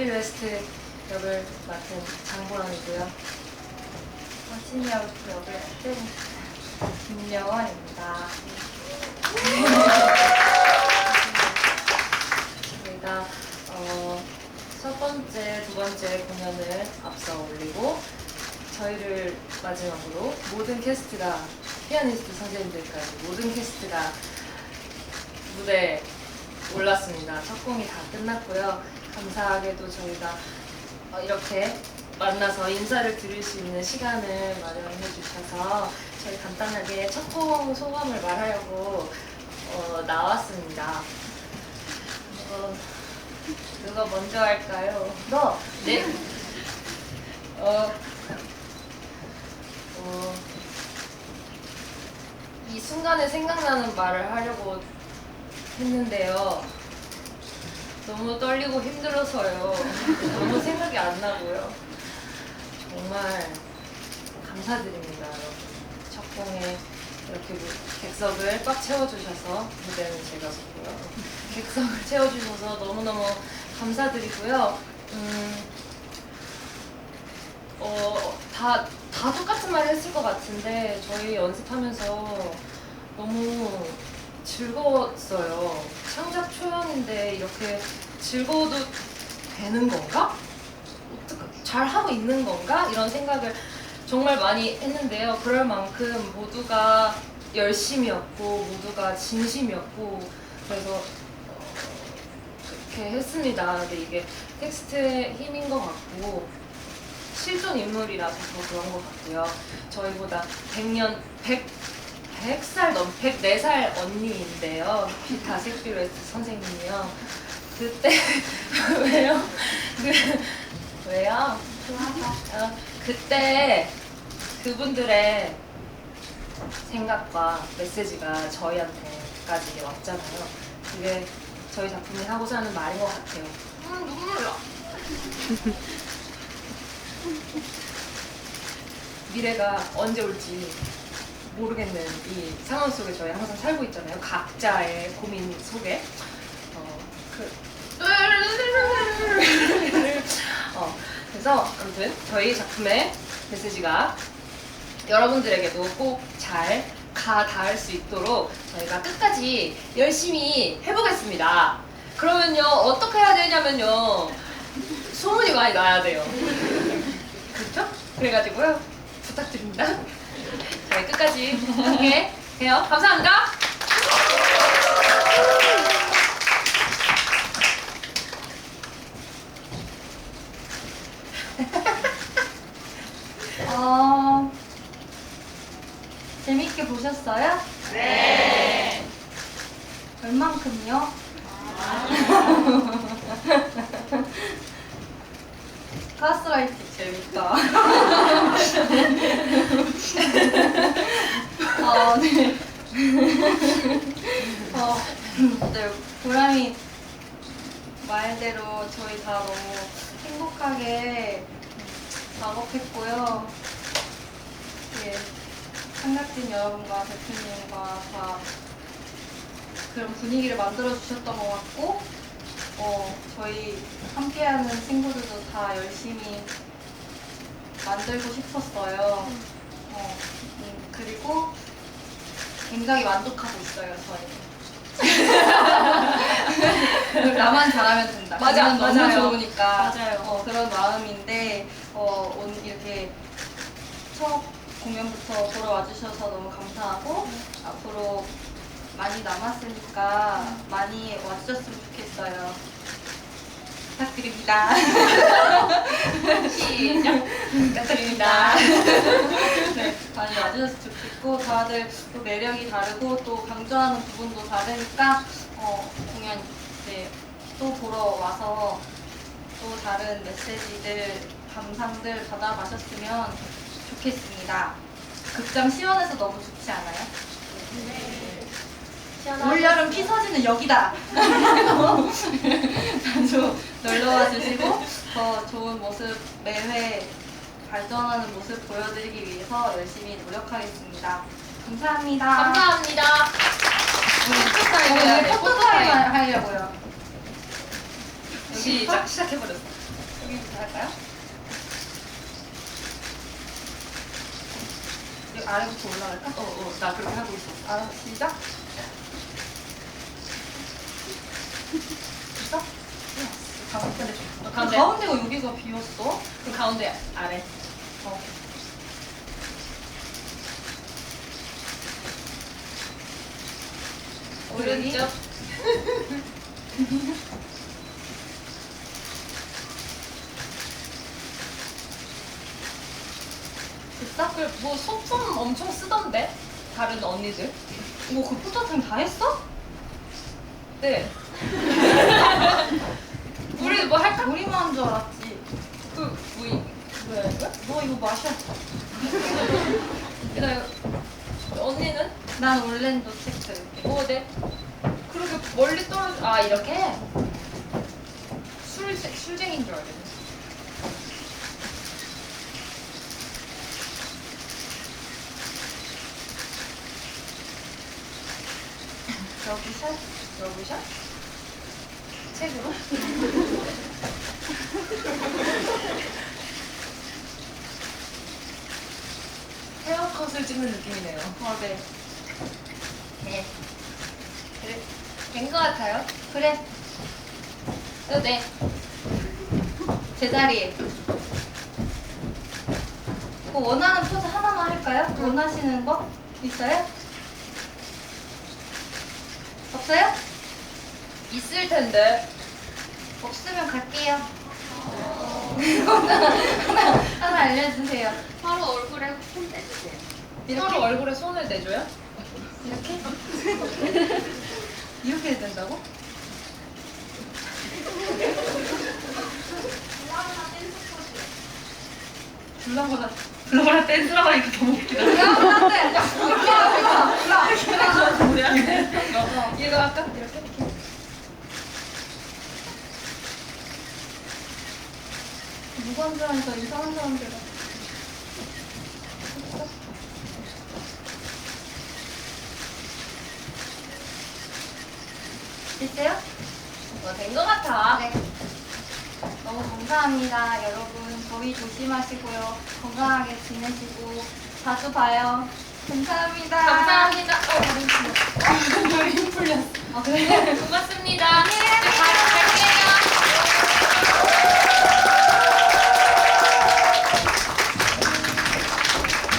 zet빌 웨스트 역을 맡은 장보람이고요. 시니어 역을 맡은 김여원입니다. 저희가 어, 첫 번째, 두 번째 공연을 앞서 올리고 저희를 마지막으로 모든 캐스트가 피아니스트 선생님들까지 모든 캐스트가 무대에 올랐습니다. 첫 공이 다 끝났고요. 감사하게도 저희가 어, 이렇게 만나서 인사를 드릴 수 있는 시간을 마련해 주셔서 저희 간단하게 첫공 소감을 말하려고 어, 나왔습니다. 어, 누가 먼저 할까요? 너 네. 어, 어, 이 순간에 생각나는 말을 하려고 했는데요. 너무 떨리고 힘들어서요. 너무 생각이 안 나고요. 정말 감사드립니다, 여러분. 첫 공에 이렇게 무- 객석을 꽉 채워주셔서 무대는 제가 섰고요. 객석을 채워주셔서 너무너무 감사드리고요. 음, 어, 다, 다 똑같은 말 했을 것 같은데 저희 연습하면서 너무 즐거웠어요. 창작 초연인데 이렇게 즐거워도 되는 건가? 어떡- 잘 하고 있는 건가? 이런 생각을 정말 많이 했는데요. 그럴 만큼 모두가 열심이었고 모두가 진심이었고 그래서 어, 그렇게 했습니다. 근데 이게 텍스트의 힘인 것 같고 실존 인물이라서 더 그런 것 같고요. 저희보다 100년, 100, 100살 넘, 104살 언니인데요. 피타 섹슈레스트 선생님이요. 그때, 왜요? 그, 왜요? 어, 그때 그분들의 생각과 메시지가 저희한테까지 왔잖아요. 그게 저희 작품이 하고자 하는 말인 것 같아요. 음, 눈물 나. 미래가 언제 올지 모르겠는 이 상황 속에 저희 항상 살고 있잖아요. 각자의 고민 속에. 어, 그... 어, 그래서 아무튼 저희 작품의 메시지가 여러분들에게도 꼭 잘 가 닿을 수 있도록 저희가 끝까지 열심히 해보겠습니다. 그러면요, 어떻게 해야 되냐면요, 소문이 많이 나야 돼요. 그렇죠? 그래가지고요, 부탁드립니다. 저희 끝까지 함께 해요. 감사합니다. 어, 재밌게 보셨어요? 네. 얼만큼요? 가스라이팅 재밌다. 어, 네. 어, 네, 보람이 말대로 저희 다 너무 행복하게 작업했고요. 예, 삼각진 여러분과 대표님과 다 그런 분위기를 만들어 주셨던 것 같고, 어, 저희 함께하는 친구들도 다 열심히 만들고 싶었어요. 어, 굉장히 만족하고 있어요, 저희. 나만 잘하면 된다. 맞아, 기분 너무 맞아요. 좋으니까. 맞아요. 어, 그런 마음인데, 어, 오늘 이렇게 첫 공연부터 보러 와주셔서 너무 감사하고, 앞으로 많이 남았으니까 많이 와주셨으면 좋겠어요. 부탁드립니다. 시작. 부탁드립니다. 네, 많이 와주셨으면 좋겠고 다들 또 매력이 다르고 또 강조하는 부분도 다르니까 어, 공연 이제 또 보러 와서 또 다른 메시지들, 감상들 받아가셨으면 좋겠습니다. 극장 시원해서 너무 좋지 않아요? 올여름 피 서지는 여기다. 자주 놀러와 주시고 더 좋은 모습 매회 발전하는 모습 보여드리기 위해서 열심히 노력하겠습니다. 감사합니다. 감사합니다. 오늘 포토타임 하려고요. 시작. 시작해버렸어. 이쪽부터 할까요? 여기 아래부터 올라갈까? 어, 어, 나 그렇게 하고 있어. 아, 시작. 됐어? 가운데 좀. 어, 가운데. 가운데. 가운데가 여기가 비었어? 그 가운데 아래. 어. 오른쪽. 됐어? 그뭐 소품 엄청 쓰던데? 다른 언니들? 뭐 그 포토타임 다 했어? 네. 우리 뭐 할까? 우리만 한 줄 알았지. 그, 뭐, 이, 뭐야, 이거? 너 이거 마셔. 기다려. 언니는? 난 올랜도 체크. 뭐, 네. 그렇게 멀리 떨어져. 아, 이렇게? 술, 술쟁인 줄 알겠네. 러브샷? 러브샷? 책으로? 헤어 컷을 찍는 느낌이네요. 어, 네. 네. 그래. 된 것 같아요. 그래. 어, 네. 제자리에. 뭐 원하는 포즈 하나만 할까요? 원하시는 거 있어요? 없어요? 있을 텐데. 없으면 갈게요. 하나, 하나 알려주세요. 바로 얼굴에 손 떼주세요. 서로 얼굴에 손을 내줘요? 이렇게? 이렇게 해야 된다고? 블라보다 블라보다 댄스라고 하니까 너무 웃기다. 뭐야? 이거 아까 이렇게? 누구 한 사람이 더 이상한 사람들 됐어요? 어, 된것 같아. 네. 너무 감사합니다, 여러분. 더위 조심하시고요. 건강하게 지내시고 자주 봐요. 감사합니다. 감사합니다. 어, 다리 힘 풀렸어. 아, 그래? 고맙습니다.